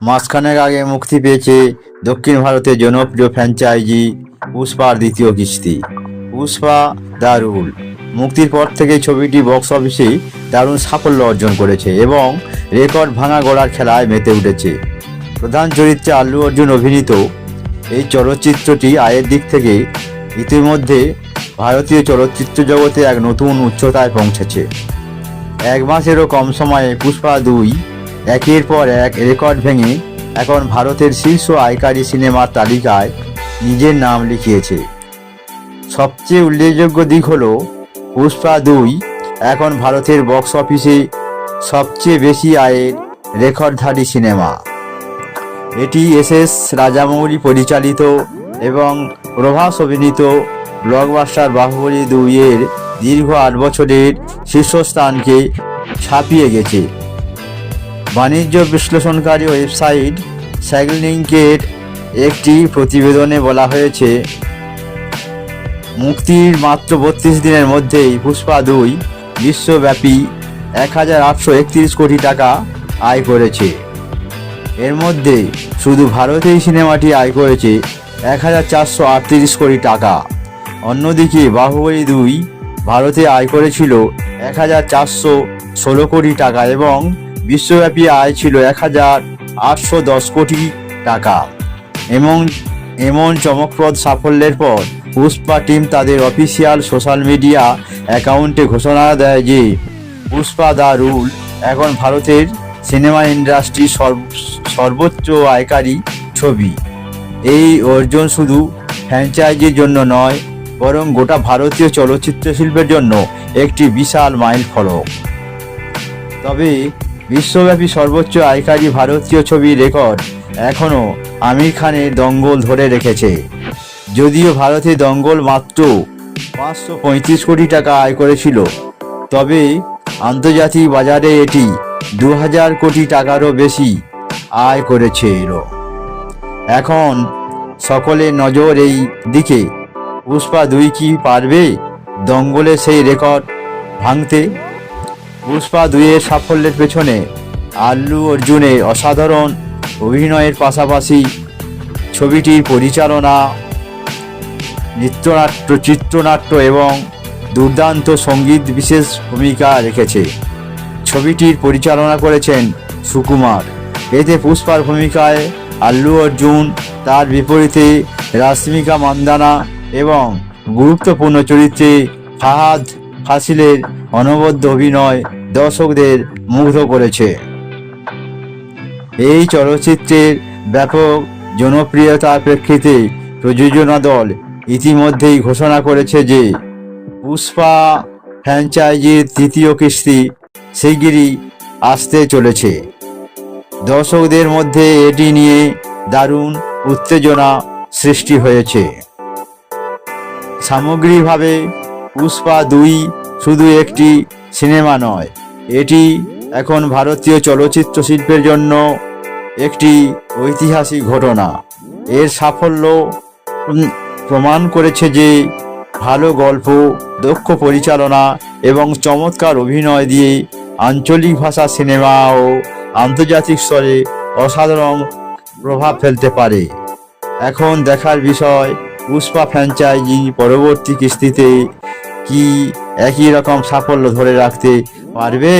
মাসখানেক আগে মুক্তি পেয়েছে দক্ষিণ ভারতের জনপ্রিয় ফ্র্যাঞ্চাইজি পুষ্পার দ্বিতীয় কিস্তি। পুষ্পা দ্য রুল মুক্তির পর থেকে ছবিটি বক্স অফিসে দারুণ সাফল্য অর্জন করেছে এবং রেকর্ড ভাঙা গড়ার খেলায় মেতে উঠেছে। প্রধান চরিত্রে আল্লু অর্জুন অভিনীত এই চলচ্চিত্রটি আয়ের দিক থেকে ইতিমধ্যে ভারতীয় চলচ্চিত্র জগতে এক নতুন উচ্চতায় পৌঁছেছে। এক মাসেরও কম সময়ে পুষ্পা দুই একের পর এক রেকর্ড ভেঙে এখন ভারতের শীর্ষ আয়কারী সিনেমার তালিকায় নিজের নাম লিখিয়েছে। সবচেয়ে উল্লেখযোগ্য দিক হল, পুষ্পা দুই এখন ভারতের বক্স অফিসে সবচেয়ে বেশি আয়ের রেকর্ডধারী সিনেমা। এটি এস এস রাজামৌলি পরিচালিত এবং প্রভাস অভিনীত ব্লকবাস্টার বাহুবলী দুইয়ের দীর্ঘ আট বছরের শীর্ষস্থানকে ছাপিয়ে গেছে। বাণিজ্য বিশ্লেষণকারী ওয়েবসাইট স্যাগলিংকের একটি প্রতিবেদনে বলা হয়েছে, মুক্তির মাত্র বত্রিশ দিনের মধ্যেই পুষ্পা দুই বিশ্বব্যাপী এক হাজার আটশো একত্রিশ কোটি টাকা আয় করেছে। এর মধ্যে শুধু ভারতেই সিনেমাটি আয় করেছে এক হাজার চারশো আটত্রিশ কোটি টাকা। অন্যদিকে বাহুবলী দুই ভারতে আয় করেছিল এক হাজার চারশো ষোলো কোটি টাকা এবং বিশ্বব্যাপী আয় ছিল এক হাজার আটশো দশ কোটি টাকা। এমন এমন চমকপ্রদ সাফল্যের পর পুষ্পা টিম তাদের অফিসিয়াল সোশ্যাল মিডিয়া অ্যাকাউন্টে ঘোষণা দেয় যে, পুষ্পা দ্য রুল এখন ভারতের সিনেমা ইন্ডাস্ট্রির সর্ব- সর্বোচ্চ আয়কারী ছবি। এই অর্জন শুধু ফ্র্যাঞ্চাইজির জন্য নয়, বরং গোটা ভারতীয় চলচ্চিত্র শিল্পের জন্য একটি বিশাল মাইল ফলক তবে বিশ্বব্যাপী সর্বোচ্চ আয়কারী ভারতীয় ছবির রেকর্ড এখনও আমির খানের দঙ্গল ধরে রেখেছে। যদিও ভারতে দঙ্গল মাত্র পাঁচশো পঁয়ত্রিশ কোটি টাকা আয় করেছিল, তবে আন্তর্জাতিক বাজারে এটি দু হাজার কোটি টাকারও বেশি আয় করেছে এরও এখন সকলের নজর এই দিকে। পুষ্পা দুই কি পারবে দঙ্গলে সেই রেকর্ড ভাঙতে? পুষ্পা দুইয়ের সাফল্যের পেছনে আল্লু অর্জুনের অসাধারণ অভিনয়ের পাশাপাশি ছবিটির পরিচালনা, নৃত্যনাট্য, চিত্রনাট্য এবং দুর্দান্ত সংগীত বিশেষ ভূমিকা রেখেছে। ছবিটির পরিচালনা করেছেন সুকুমার। এতে পুষ্পার ভূমিকায় আল্লু অর্জুন, তার বিপরীতে রাশ্মিকা মান্দানা এবং গুরুত্বপূর্ণ চরিত্রে ফাহাদ ফাসিলের অনবদ্য অভিনয় দর্শকদের মুগ্ধ করেছে। এই চলচ্চিত্রের ব্যাপক জনপ্রিয়তার প্রেক্ষিতে প্রযোজনা দল ইতিমধ্যেই ঘোষণা করেছে যে, পুষ্পা ফ্র্যাঞ্চাইজির তৃতীয় কিস্তি শিগগিরই আসতে চলেছে। দর্শকদের মধ্যে এটি নিয়ে দারুণ উত্তেজনা সৃষ্টি হয়েছে। সামগ্রিকভাবে পুষ্পা দুই শুধু একটি সিনেমা নয়, এটি এখন ভারতীয় চলচ্চিত্র শিল্পের জন্য একটি ঐতিহাসিক ঘটনা। এর সাফল্য প্রমাণ করেছে যে ভালো গল্প, দক্ষ পরিচালনা এবং চমৎকার অভিনয় দিয়ে আঞ্চলিক ভাষা সিনেমা ও আন্তর্জাতিক স্তরে অসাধারণ প্রভাব ফেলতে পারে। এখন দেখার বিষয় পুষ্পা ফ্র্যাঞ্চাইজি পরবর্তী কিস্তিতে কি একই রকম সাফল্য ধরে রাখতে পারবে?